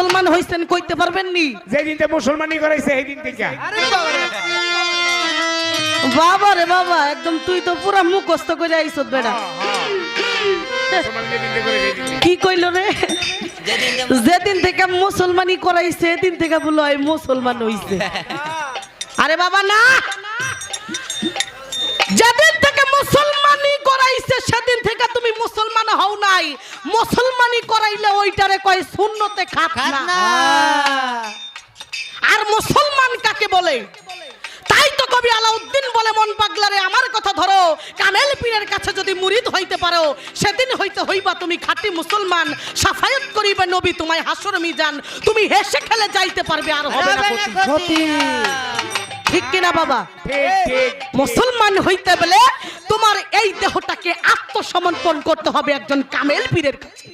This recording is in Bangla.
মুসলমান হইছেন কইতে পারবেন নি যেদিন থেকে মুসলমানি করাইছে সেই দিন থেকে বাবা রে বাবা একদম তুই তো পুরা মুখস্থ করে আইছত বেড়া। কি কইল রে? যেদিন থেকে মুসলমানি করাইছে সেদিন থেকে বলো মুসলমান হইছে। আরে বাবা না! নাই। মুসলমানি করাইলে ওইটারে কয় শূন্যতে খাত আর মুসলমান কাকে বলে? তাই তো কবি আলাউদ্দিন বলে মন পাগলারে আমার কথা ধরো। কামেল পীরের কাছে যদি মুরিদ হইতে পারো সেদিন হইতে হইবা তুমি খাঁটি মুসলমান। সাফায়াত করিবে নবী তোমায় হাসর মিজান। তুমি হেসে খেলে যাইতে পারবে আর হবে না ঠিক কিনা বাবা? ঠিক ঠিক। মুসলমান হইতে বলে তোমার আত্মসমর্পণ করতে হবে একজন কামেল পীরের কাছে।